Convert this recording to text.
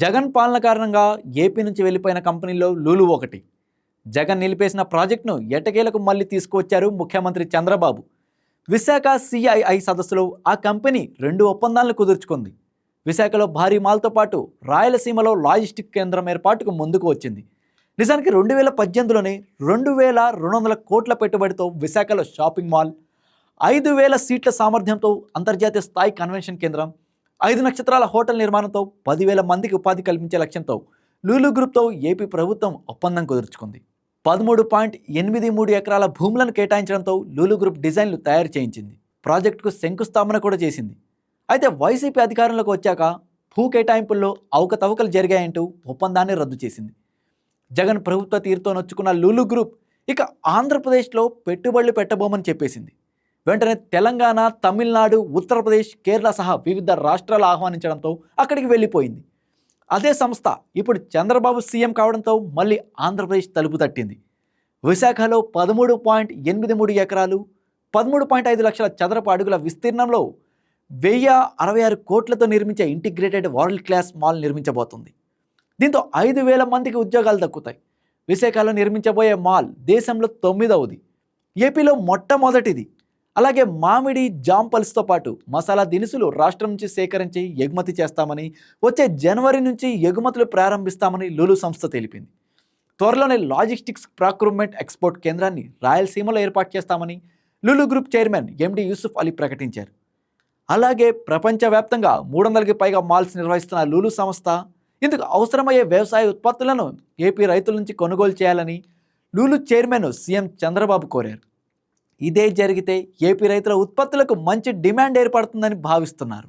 జగన్ పాలన కారణంగా ఏపీ నుంచి వెళ్ళిపోయిన కంపెనీలో లూలు ఒకటి. జగన్ నిలిపేసిన ప్రాజెక్టును ఎటకేలకు మళ్ళీ తీసుకువచ్చారు ముఖ్యమంత్రి చంద్రబాబు. విశాఖ సిఐఐ సదస్సులో ఆ కంపెనీ రెండు ఒప్పందాలను కుదుర్చుకుంది. విశాఖలో భారీ మాల్తో పాటు రాయలసీమలో లాజిస్టిక్ కేంద్రం ఏర్పాటుకు ముందుకు వచ్చింది. నిజానికి రెండు వేల పద్దెనిమిదిలోనే రెండు వేల రెండు వందల కోట్ల పెట్టుబడితో విశాఖలో షాపింగ్ మాల్ ఐదు వేల సీట్ల సామర్థ్యంతో అంతర్జాతీయ స్థాయి కన్వెన్షన్ కేంద్రం ఐదు నక్షత్రాల హోటల్ నిర్మాణంతో పదివేల మందికి ఉపాధి కల్పించే లక్ష్యంతో లూలు గ్రూప్తో ఏపీ ప్రభుత్వం ఒప్పందం కుదుర్చుకుంది. పదమూడు పాయింట్ ఎనిమిది మూడు ఎకరాల భూములను కేటాయించడంతో లూలు గ్రూప్ డిజైన్లు తయారు చేయించింది. ప్రాజెక్టుకు శంకుస్థాపన కూడా చేసింది. అయితే వైసీపీ అధికారంలోకి వచ్చాక భూ కేటాయింపుల్లో అవకతవకలు జరిగాయంటూ ఒప్పందాన్ని రద్దు చేసింది. జగన్ ప్రభుత్వ తీరుతో నొచ్చుకున్న లూలు గ్రూప్ ఇక ఆంధ్రప్రదేశ్లో పెట్టుబడులు పెట్టబోమని చెప్పేసింది. వెంటనే తెలంగాణ తమిళనాడు ఉత్తరప్రదేశ్ కేరళ సహా వివిధ రాష్ట్రాలు ఆహ్వానించడంతో అక్కడికి వెళ్ళిపోయింది. అదే సంస్థ ఇప్పుడు చంద్రబాబు సీఎం కావడంతో మళ్ళీ ఆంధ్రప్రదేశ్ తలుపు తట్టింది. విశాఖలో పదమూడు పాయింట్ ఎనిమిది మూడు ఎకరాలు పదమూడు పాయింట్ ఐదు లక్షల చదరపు అడుగుల విస్తీర్ణంలో వెయ్యి అరవై ఆరు కోట్లతో నిర్మించే ఇంటిగ్రేటెడ్ వరల్డ్ క్లాస్ మాల్ నిర్మించబోతుంది. దీంతో ఐదు వేల మందికి ఉద్యోగాలు దక్కుతాయి. విశాఖలో నిర్మించబోయే మాల్ దేశంలో తొమ్మిదవది. ఏపీలో మొట్టమొదటిది. అలాగే మామిడి జాంపల్స్తో పాటు మసాలా దినుసులు రాష్ట్రం నుంచి సేకరించి ఎగుమతి చేస్తామని వచ్చే జనవరి నుంచి ఎగుమతులు ప్రారంభిస్తామని లులు సంస్థ తెలిపింది. త్వరలోనే లాజిస్టిక్స్ ప్రాక్రూట్మెంట్ ఎక్స్పోర్ట్ కేంద్రాన్ని రాయలసీమలో ఏర్పాటు చేస్తామని Lulu group chairman MD Yusuf Ali ప్రకటించారు. అలాగే ప్రపంచవ్యాప్తంగా మూడు వందలకి పైగా మాల్స్ నిర్వహిస్తున్న లూలు సంస్థ ఇందుకు అవసరమయ్యే వ్యవసాయ ఉత్పత్తులను ఏపీ రైతుల నుంచి కొనుగోలు చేయాలని లూలు చైర్మన్ సీఎం చంద్రబాబు కోరారు. ఇదే జరిగితే ఏపీ రైతుల ఉత్పత్తులకు మంచి డిమాండ్ ఏర్పడుతుందని భావిస్తున్నారు.